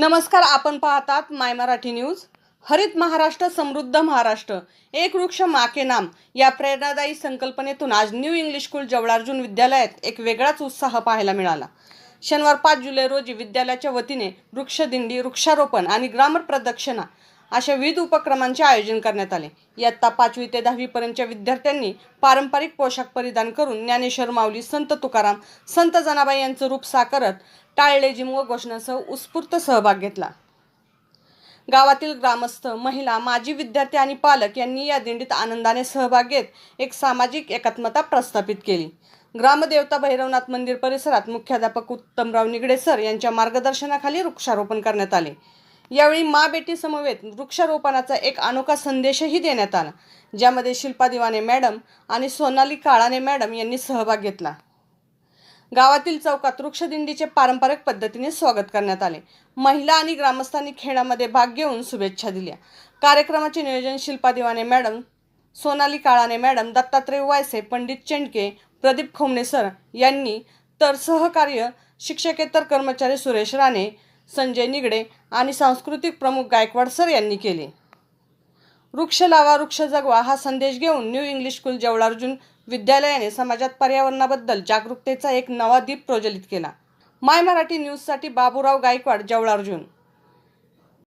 नमस्कार आपण पाहतात माय मराठी न्यूज. हरित महाराष्ट्र समृद्ध महाराष्ट्र. एक वृक्ष माके नाम. या प्रेरणादायी संकल्पनेतून आज न्यू इंग्लिश स्कूल जवळार्जुन विद्यालयात एक वेगळाच उत्साह पाहायला मिळाला. शनिवार पाच जुलै रोजी विद्यालयाच्या वतीने वृक्षदिंडी वृक्षारोपण आणि ग्रामर प्रदक्षिणा अशा विविध उपक्रमांचे आयोजन करण्यात आले. इयत्ता पाचवी ते दहावीपर्यंतच्या विद्यार्थ्यांनी पारंपरिक पोशाख परिधान करून ज्ञानेश्वर माऊली संत तुकाराम संत जनाबाई यांचं रूप साकारत टाळले लेझिम व घोषणासह उत्स्फूर्त सहभाग घेतला. गावातील ग्रामस्थ महिला माजी विद्यार्थी आणि पालक यांनी या दिंडीत आनंदाने सहभाग घेत एक सामाजिक एकात्मता प्रस्थापित केली. ग्रामदेवता भैरवनाथ मंदिर परिसरात मुख्याध्यापक उत्तमराव निगडे सर यांच्या मार्गदर्शनाखाली वृक्षारोपण करण्यात आले. यावेळी मा बेटी समवेत वृक्षारोपणाचा एक अनोखा संदेशही देण्यात आला ज्यामध्ये शिल्पा दिवाने मॅडम आणि सोनाली काळाने मॅडम यांनी सहभाग घेतला. गावातील चौकात वृक्षदिंडीचे पारंपरिक पद्धतीने स्वागत करण्यात आले. महिला आणि ग्रामस्थांनी खेळामध्ये भाग घेऊन शुभेच्छा दिल्या. कार्यक्रमाचे नियोजन शिल्पा दिवाने madam Sonali Kalane madam Dattatray Wayse Pandit Chendke Pradeep Khomne sir यांनी तर सहकार्य शिक्षकेतर कर्मचारी सुरेश राणे संजय निगडे आणि सांस्कृतिक प्रमुख गायकवाड सर यांनी केले. वृक्ष लावा वृक्ष जगवा हा संदेश घेऊन न्यू इंग्लिश स्कूल जवळार्जुन विद्यालयाने समाजात पर्यावरणाबद्दल जागरूकतेचा एक नवा दीप प्रज्वलित केला. माय मराठी न्यूजसाठी बाबूराव गायकवाड जवळार्जुन.